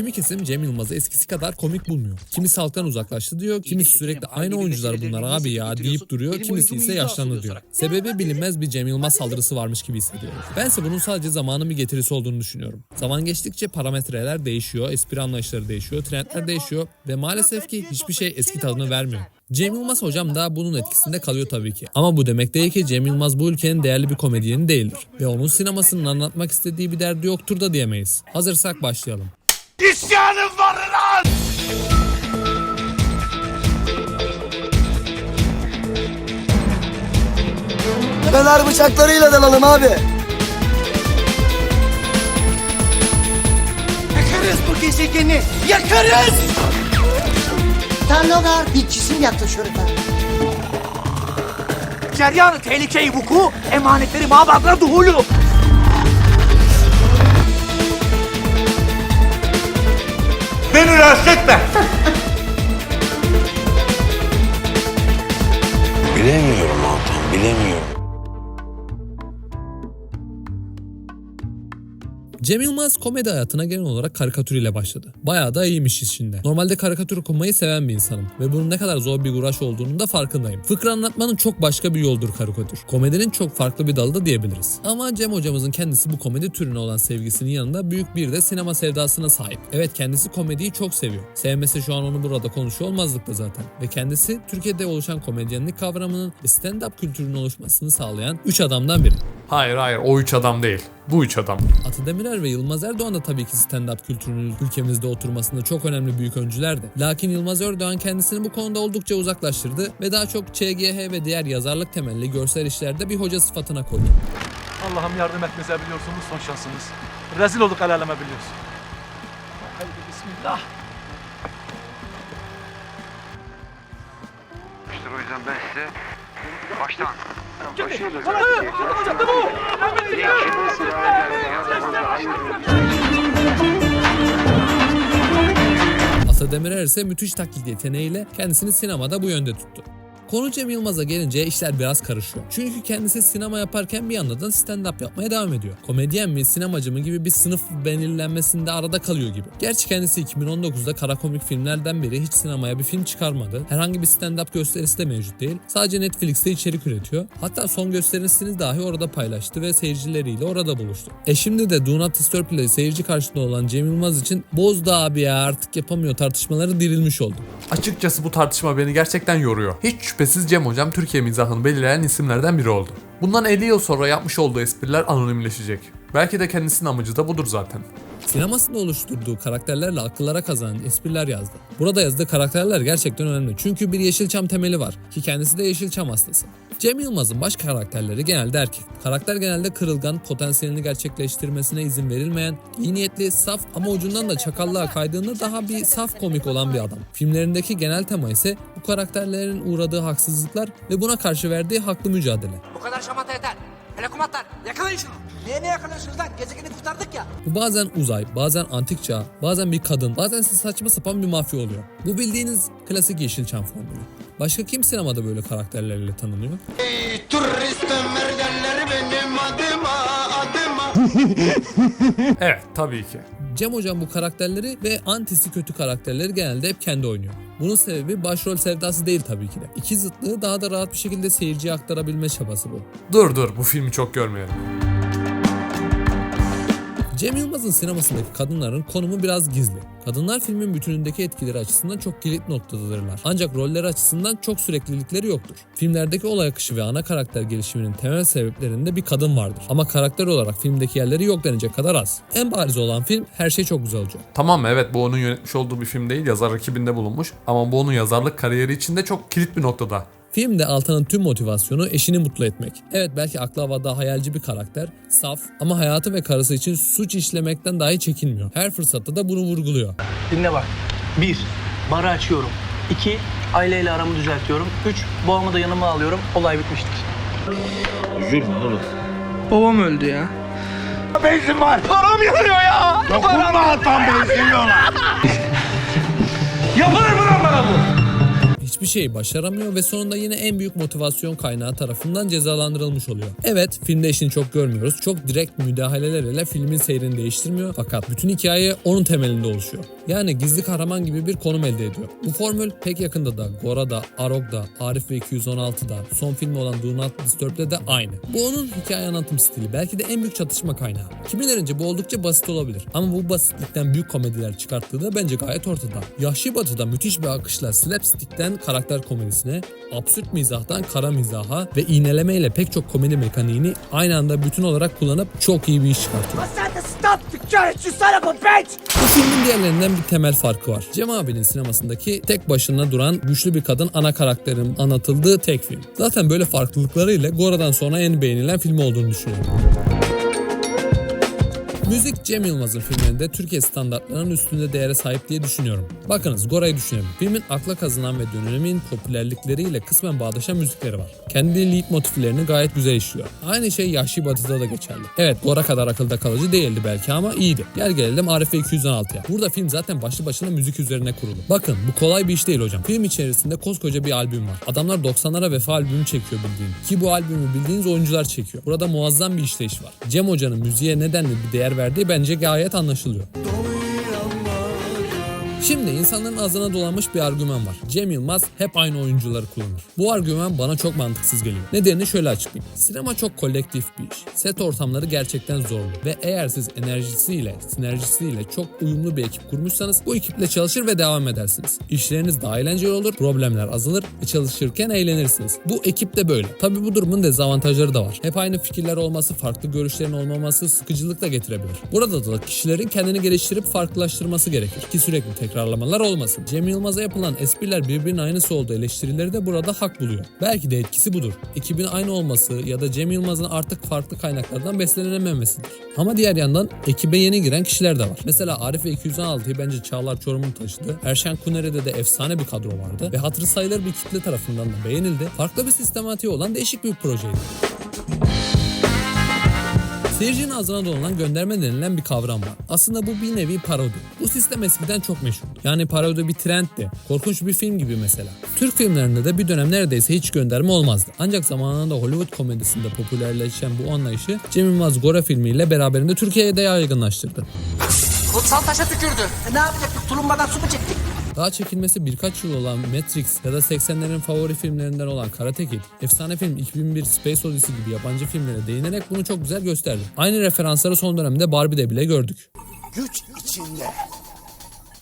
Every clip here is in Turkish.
Kimi kesim Cem Yılmaz'ı eskisi kadar komik bulmuyor. Kimisi halktan uzaklaştı diyor, kimisi sürekli aynı oyuncular bunlar abi ya deyip duruyor, kimisi ise yaşlandı diyor. Sebebi bilinmez bir Cem Yılmaz saldırısı varmış gibi hissediyorum. Bense bunun sadece zamanın bir getirisi olduğunu düşünüyorum. Zaman geçtikçe parametreler değişiyor, espri anlayışları değişiyor, trendler değişiyor ve maalesef ki hiçbir şey eski tadını vermiyor. Cem Yılmaz hocam da bunun etkisinde kalıyor tabii ki. Ama bu demek değil ki Cem Yılmaz bu ülkenin değerli bir komedyeni değildir. Ve onun sinemasının anlatmak istediği bir derdi yoktur da diyemeyiz. Hazırsak başlayalım. İsyanım var lan! Fener bıçaklarıyla dalalım abi. Yakarız bu gezegeni! Yakarız! Tarlalar bir cisim yaklaşıyor efendim. Ceryanı tehlikeyi vuku, emanetleri mabadına duhulu. Beni rahatsız etme! Cem Yılmaz komedi hayatına genel olarak karikatür ile başladı. Bayağı da iyiymiş işinde. Normalde karikatür okumayı seven bir insanım ve bunun ne kadar zor bir uğraş olduğunu da farkındayım. Fıkra anlatmanın çok başka bir yoldur karikatür. Komedinin çok farklı bir dalı da diyebiliriz. Ama Cem hocamızın kendisi bu komedi türüne olan sevgisinin yanında büyük bir de sinema sevdasına sahip. Evet kendisi komediyi çok seviyor. Sevmesi şu an onu burada konuşuyor olmazdık da zaten. Ve kendisi Türkiye'de oluşan komedyenlik kavramının stand-up kültürünün oluşmasını sağlayan 3 adamdan biri. Hayır hayır o üç adam değil. Bu üç adam. Atı Demirer ve Yılmaz Erdoğan da tabii ki stand-up kültürünün ülkemizde oturmasında çok önemli büyük öncülerdi. Lakin Yılmaz Erdoğan kendisini bu konuda oldukça uzaklaştırdı ve daha çok ÇGH ve diğer yazarlık temelli görsel işlerde bir hoca sıfatına koydu. Allah'ım yardım etmese biliyorsunuz son şansınız. Rezil olduk el aleme biliyorsun. Haydi bismillah. İşte o yüzden ben size baştan Asa Demirer ise müthiş taklit yeteneğiyle kendisini sinemada bu yönde tuttu. Konu Cem Yılmaz'a gelince işler biraz karışıyor. Çünkü kendisi sinema yaparken bir yandan da stand-up yapmaya devam ediyor. Komedyen mi, sinemacı mı gibi bir sınıf belirlenmesinde arada kalıyor gibi. Gerçi kendisi 2019'da kara komik filmlerden beri hiç sinemaya bir film çıkarmadı. Herhangi bir stand-up gösterisi de mevcut değil. Sadece Netflix'te içerik üretiyor. Hatta son gösterisini dahi orada paylaştı ve seyircileriyle orada buluştu. E şimdi de Do Not Disturb ile seyirci karşısında olan Cem Yılmaz için bozdu abi ya artık yapamıyor tartışmaları dirilmiş oldu. Açıkçası bu tartışma beni gerçekten yoruyor. Hiç şüphesiz Cem Hocam Türkiye mizahını belirleyen isimlerden biri oldu. Bundan 50 yıl sonra yapmış olduğu espriler anonimleşecek. Belki de kendisinin amacı da budur zaten. Sinemasında oluşturduğu karakterlerle akıllara kazanan espriler yazdı. Burada yazdığı karakterler gerçekten önemli. Çünkü bir Yeşilçam temeli var ki kendisi de Yeşilçam hastası. Cem Yılmaz'ın baş karakterleri genelde erkek. Karakter genelde kırılgan, potansiyelini gerçekleştirmesine izin verilmeyen, iyi niyetli, saf ama ucundan da çakallığa kaydığında daha bir saf komik olan bir adam. Filmlerindeki genel tema ise bu karakterlerin uğradığı haksızlıklar ve buna karşı verdiği haklı mücadele. Bu kadar şamata yeter. Hele kumatlar, yakalayın şunu. Niye ne yakalıyorsunuz lan? Gezegeni kurtardık ya. Bu bazen uzay, bazen antik çağ, bazen bir kadın, bazen ise saçma sapan bir mafya oluyor. Bu bildiğiniz klasik Yeşilçam formülü. Başka kim sinemada böyle karakterlerle tanınıyor? Evet tabii ki. Cem Hocam bu karakterleri ve antisi kötü karakterleri genelde hep kendi oynuyor. Bunun sebebi başrol sevdası değil tabii ki de. İki zıtlığı daha da rahat bir şekilde seyirciye aktarabilme çabası bu. Dur dur bu filmi çok görmeyelim. Cem Yılmaz'ın sinemasındaki kadınların konumu biraz gizli. Kadınlar filmin bütünündeki etkileri açısından çok kilit noktadadırlar. Ancak rolleri açısından çok süreklilikleri yoktur. Filmlerdeki olay akışı ve ana karakter gelişiminin temel sebeplerinde bir kadın vardır. Ama karakter olarak filmdeki yerleri yok denecek kadar az. En bariz olan film Her Şey Çok Güzel Olacak. Tamam evet bu onun yönetmiş olduğu bir film değil yazar ekibinde bulunmuş ama bu onun yazarlık kariyeri içinde çok kilit bir noktada. Filmde Altan'ın tüm motivasyonu eşini mutlu etmek. Evet belki akla havada hayalci bir karakter, saf ama hayatı ve karısı için suç işlemekten dahi çekinmiyor. Her fırsatta da bunu vurguluyor. Dinle bak. 1. Barı açıyorum. 2. Aileyle aramı düzeltiyorum. 3. Babamı da yanıma alıyorum. Olay bitmiştir. Babam öldü ya. Benzin var. Param yanıyor ya. Dokunma tam benzin yola. Yapılır mı lan bana bu? Hiçbir şeyi başaramıyor ve sonunda yine en büyük motivasyon kaynağı tarafından cezalandırılmış oluyor. Evet filmde işini çok görmüyoruz. Çok direkt müdahalelerle filmin seyrini değiştirmiyor fakat bütün hikaye onun temelinde oluşuyor. Yani gizli kahraman gibi bir konum elde ediyor. Bu formül pek yakında da Gora'da, Arog'da, Arif ve 216'da, son filmi olan Do Not Disturb'de de aynı. Bu onun hikaye anlatım stili. Belki de en büyük çatışma kaynağı. Kimilerince bu oldukça basit olabilir. Ama bu basitlikten büyük komediler çıkarttığı da bence gayet ortada. Yahşi Batı'da müthiş bir akışla slapstick'ten karakter komedisine, absürt mizahtan kara mizaha ve iğnelemeyle pek çok komedi mekaniğini aynı anda bütün olarak kullanıp çok iyi bir iş çıkartıyor. Bu filmin diğerlerinden bir temel farkı var. Cem abinin sinemasındaki tek başına duran güçlü bir kadın ana karakterin anlatıldığı tek film. Zaten böyle farklılıklarıyla Gora'dan sonra en beğenilen film olduğunu düşünüyorum. Müzik Cem Yılmaz'ın filmlerinde Türkiye standartlarının üstünde değere sahip diye düşünüyorum. Bakınız Gora'yı düşünelim. Filmin akla kazınan ve dönemin popülerlikleriyle kısmen bağdaşan müzikleri var. Kendi lead motiflerini gayet güzel işliyor. Aynı şey Yahşi Batı'da da geçerli. Evet Gora kadar akılda kalıcı değildi belki ama iyiydi. Gel gelelim Arife 216'ya. Burada film zaten başlı başına müzik üzerine kurulu. Bakın bu kolay bir iş değil hocam. Film içerisinde koskoca bir albüm var. Adamlar 90'lara vefa albümü çekiyor bildiğin. Ki bu albümü bildiğiniz oyuncular çekiyor. Burada muazzam bir işleyiş var. Cem Hoca'nın müziğe nedenli bir değer verdiği bence gayet anlaşılıyor. Şimdi insanların ağzına dolanmış bir argüman var. Cem Yılmaz hep aynı oyuncuları kullanır. Bu argüman bana çok mantıksız geliyor. Nedenini şöyle açıklayayım. Sinema çok kolektif bir iş. Set ortamları gerçekten zorlu. Ve eğer siz enerjisiyle, sinerjisiyle çok uyumlu bir ekip kurmuşsanız bu ekiple çalışır ve devam edersiniz. İşleriniz daha eğlenceli olur, problemler azalır ve çalışırken eğlenirsiniz. Bu ekip de böyle. Tabi bu durumun dezavantajları da var. Hep aynı fikirler olması, farklı görüşlerin olmaması sıkıcılık da getirebilir. Burada da kişilerin kendini geliştirip farklılaştırması gerekir ki sürekli tekrarlamalar olmasın. Cem Yılmaz'a yapılan espriler birbirinin aynısı olduğu eleştirileri de burada hak buluyor. Belki de etkisi budur. Ekibin aynı olması ya da Cem Yılmaz'ın artık farklı kaynaklardan beslenememesidir. Ama diğer yandan ekibe yeni giren kişiler de var. Mesela Arif ve 216'yı bence Çağlar Çorum'un taşıdı. Erşen Kunere'de de efsane bir kadro vardı ve hatırı sayılır bir kitle tarafından da beğenildi. Farklı bir sistematiği olan değişik bir projeydi. Seyircinin ağzına dolanan gönderme denilen bir kavram var. Aslında bu bir nevi parodi. Bu sistem eskiden çok meşhur. Yani parodi bir trendti. Korkunç bir film gibi mesela. Türk filmlerinde de bir dönem neredeyse hiç gönderme olmazdı. Ancak zamanında Hollywood komedisinde popülerleşen bu anlayışı Cem Yılmaz Gora filmiyle beraberinde Türkiye'ye de yaygınlaştırdı. Kutsal taşa tükürdü. E ne yapacaktık? Tulumbadan su mu çektik? Daha çekilmesi birkaç yıl olan Matrix ya da 80'lerin favori filmlerinden olan Karate Kid, efsane film 2001 Space Odyssey gibi yabancı filmlere değinerek bunu çok güzel gösterdi. Aynı referansları son dönemde Barbie'de bile gördük. Güç içinde.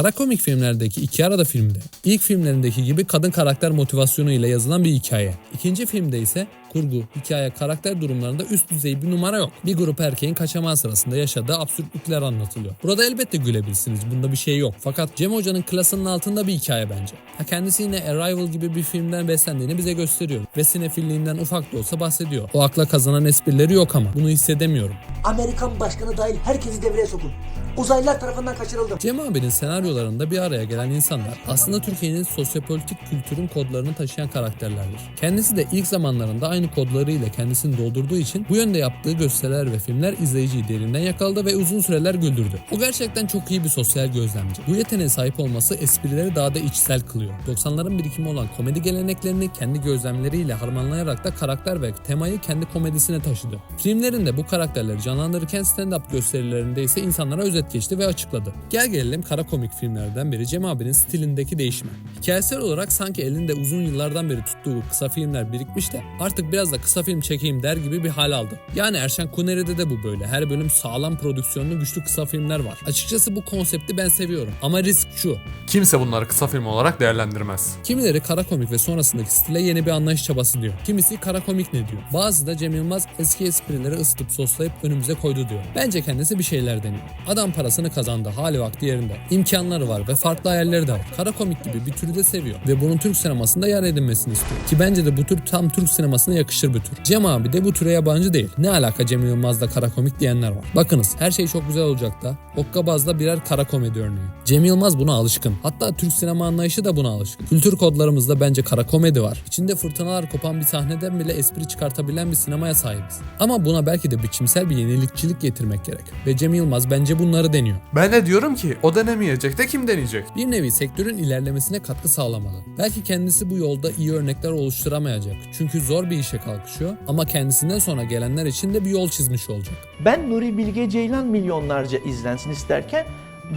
Kara komik filmlerdeki iki arada filmde ilk filmlerindeki gibi kadın karakter motivasyonu ile yazılan bir hikaye. İkinci filmde ise kurgu, hikaye, karakter durumlarında üst düzey bir numara yok. Bir grup erkeğin kaçamağı sırasında yaşadığı absürtlükler anlatılıyor. Burada elbette gülebilirsiniz. Bunda bir şey yok. Fakat Cem Hoca'nın klasının altında bir hikaye bence. Ha kendisi yine Arrival gibi bir filmden beslendiğini bize gösteriyor. Ve sinefilliğinden ufak da olsa bahsediyor. O akla kazanan esprileri yok ama. Bunu hissedemiyorum. Amerikan başkanı dahil herkesi devreye sokun. Uzaylılar tarafından kaçırıldım. Cem abinin senaryolarında bir araya gelen insanlar aslında Türkiye'nin sosyopolitik kültürün kodlarını taşıyan karakterlerdir. Kendisi de ilk zamanlarında aynı kodlarıyla kendisini doldurduğu için bu yönde yaptığı gösteriler ve filmler izleyiciyi derinden yakaladı ve uzun süreler güldürdü. O gerçekten çok iyi bir sosyal gözlemci. Bu yeteneğe sahip olması esprileri daha da içsel kılıyor. 90'ların birikimi olan komedi geleneklerini kendi gözlemleriyle harmanlayarak da karakter ve temayı kendi komedisine taşıdı. Filmlerinde bu karakterleri canlandırırken stand-up gösterilerinde ise insanlara özet geçti ve açıkladı. Gel gelelim kara komik filmlerden biri Cem abinin stilindeki değişme. Hikayesel olarak sanki elinde uzun yıllardan beri tuttuğu kısa filmler birikmiş de artık biraz da kısa film çekeyim der gibi bir hal aldı. Yani Erşen Kuneri'de de bu böyle. Her bölüm sağlam prodüksiyonlu güçlü kısa filmler var. Açıkçası bu konsepti ben seviyorum. Ama risk şu. Kimse bunları kısa film olarak değerlendirmez. Kimileri kara komik ve sonrasındaki stile yeni bir anlayış çabası diyor. Kimisi kara komik ne diyor. Bazı da Cem Yılmaz eski esprileri ısıtıp soslayıp önümüze koydu diyor. Bence kendisi bir şeyler deniyor. Adam parasını kazandı, hali vakti yerinde. İmkanları var ve farklı hayalleri de var. Kara komik gibi bir türü de seviyor. Ve bunun Türk sinemasında yer edinmesini istiyor. Ki bence de bu tür tam Türk sinemasına yakışır bir tür. Cem abi de bu türe yabancı değil. Ne alaka Cem Yılmaz'da kara komik diyenler var. Bakınız her şey çok güzel olacak da Okkabaz'da birer kara komedi örneği. Cem Yılmaz buna alışkın. Hatta Türk sinema anlayışı da buna alışkın. Kültür kodlarımızda bence kara komedi var. İçinde fırtınalar kopan bir sahneden bile espri çıkartabilen bir sinemaya sahibiz. Ama buna belki de biçimsel bir yenilikçilik getirmek gerek. Ve Cem Yılmaz bence bunları deniyor. Ben de diyorum ki o denemeyecek de kim deneyecek? Bir nevi sektörün ilerlemesine katkı sağlamalı. Belki kendisi bu yolda iyi örnekler oluşturamayacak. Çünkü zor bir işe kalkışıyor ama kendisinden sonra gelenler için de bir yol çizmiş olacak. Ben Nuri Bilge Ceylan milyonlarca izlensin isterken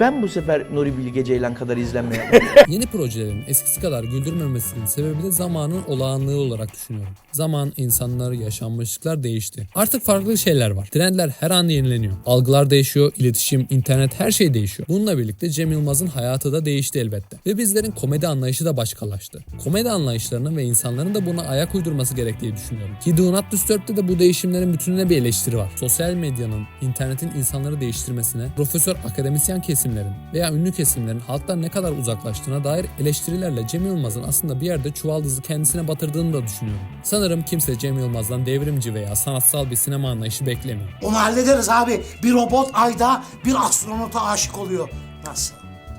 ben bu sefer Nuri Bilge Ceylan kadar izlenmeye Yeni projelerin eskisi kadar güldürmemesinin sebebi de zamanın olağanlığı olarak düşünüyorum. Zaman, insanlar, yaşanmışlıklar değişti. Artık farklı şeyler var. Trendler her an yenileniyor. Algılar değişiyor, iletişim, internet her şey değişiyor. Bununla birlikte Cem Yılmaz'ın hayatı da değişti elbette. Ve bizlerin komedi anlayışı da başkalaştı. Komedi anlayışlarının ve insanların da buna ayak uydurması gerektiği düşünüyorum. Ki Do Not Disturb'de de bu değişimlerin bütününe bir eleştiri var. Sosyal medyanın, internetin insanları değiştirmesine, profesör akademisyen kesimlerin veya ünlü kesimlerin halktan ne kadar uzaklaştığına dair eleştirilerle Cem Yılmaz'ın aslında bir yerde çuvaldızı kendisine batırdığını da düşünüyorum. Sanırım kimse Cem Yılmaz'dan devrimci veya sanatsal bir sinema anlayışı beklemiyor. Onu hallederiz abi. Bir robot ayda bir astronota aşık oluyor. Nasıl?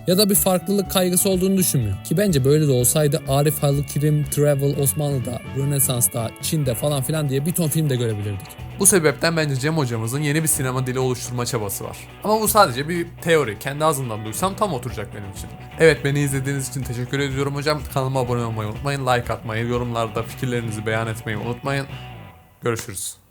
Ya da bir farklılık kaygısı olduğunu düşünmüyor. Ki bence böyle de olsaydı Arif Halil Kirim, Travel, Osmanlı'da, Rönesans'ta, Çin'de falan filan diye bir ton film de görebilirdik. Bu sebepten bence Cem hocamızın yeni bir sinema dili oluşturma çabası var. Ama bu sadece bir teori. Kendi ağzından duysam tam oturacak benim için. Evet beni izlediğiniz için teşekkür ediyorum hocam. Kanalıma abone olmayı unutmayın. Like atmayı, yorumlarda fikirlerinizi beyan etmeyi unutmayın. Görüşürüz.